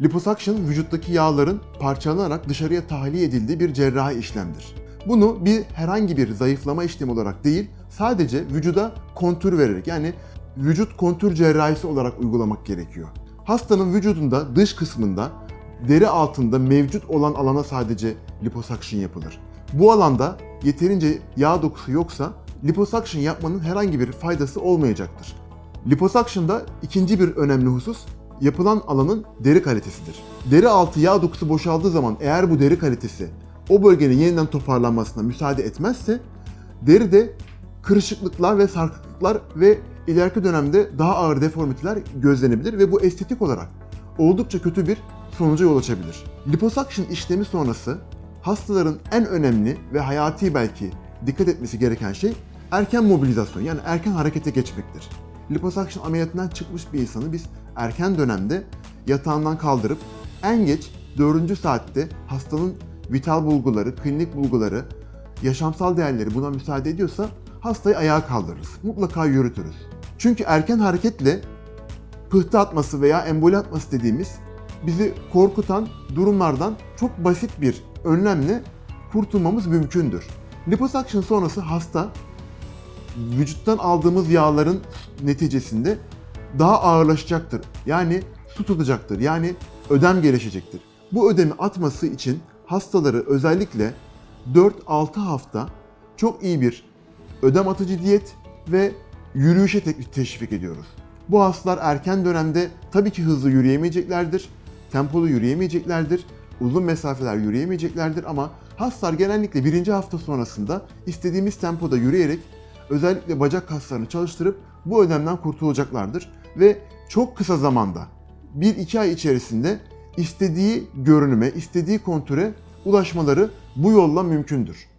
Liposuction vücuttaki yağların parçalanarak dışarıya tahliye edildiği bir cerrahi işlemdir. Bunu bir herhangi bir zayıflama işlemi olarak değil, sadece vücuda kontür vererek yani vücut kontür cerrahisi olarak uygulamak gerekiyor. Hastanın vücudunda dış kısmında deri altında mevcut olan alana sadece liposuction yapılır. Bu alanda yeterince yağ dokusu yoksa liposuction yapmanın herhangi bir faydası olmayacaktır. Liposuction'da ikinci bir önemli husus yapılan alanın deri kalitesidir. Deri altı yağ dokusu boşaldığı zaman eğer bu deri kalitesi o bölgenin yeniden toparlanmasına müsaade etmezse deride kırışıklıklar ve sarkıklıklar ve ileriki dönemde daha ağır deformiteler gözlenebilir ve bu estetik olarak oldukça kötü bir sonuca yol açabilir. Liposuction işlemi sonrası hastaların en önemli ve hayati belki dikkat etmesi gereken şey erken mobilizasyon yani erken harekete geçmektir. Liposuction ameliyatından çıkmış bir insanı biz erken dönemde yatağından kaldırıp en geç 4. saatte hastanın vital bulguları, klinik bulguları, yaşamsal değerleri buna müsaade ediyorsa hastayı ayağa kaldırırız. Mutlaka yürütürüz. Çünkü erken hareketle pıhtı atması veya emboli atması dediğimiz bizi korkutan durumlardan çok basit bir önlemle kurtulmamız mümkündür. Liposuction sonrası hasta vücuttan aldığımız yağların neticesinde daha ağırlaşacaktır. Yani su tutacaktır. Yani ödem gelişecektir. Bu ödemi atması için hastaları özellikle 4-6 hafta çok iyi bir ödem atıcı diyet ve yürüyüşe te- teşvik ediyoruz. Bu hastalar erken dönemde tabii ki hızlı yürüyemeyeceklerdir, tempolu yürüyemeyeceklerdir, uzun mesafeler yürüyemeyeceklerdir ama hastalar genellikle birinci hafta sonrasında istediğimiz tempoda yürüyerek özellikle bacak kaslarını çalıştırıp bu ödemden kurtulacaklardır ve çok kısa zamanda 1-2 ay içerisinde istediği görünüme, istediği kontüre ulaşmaları bu yolla mümkündür.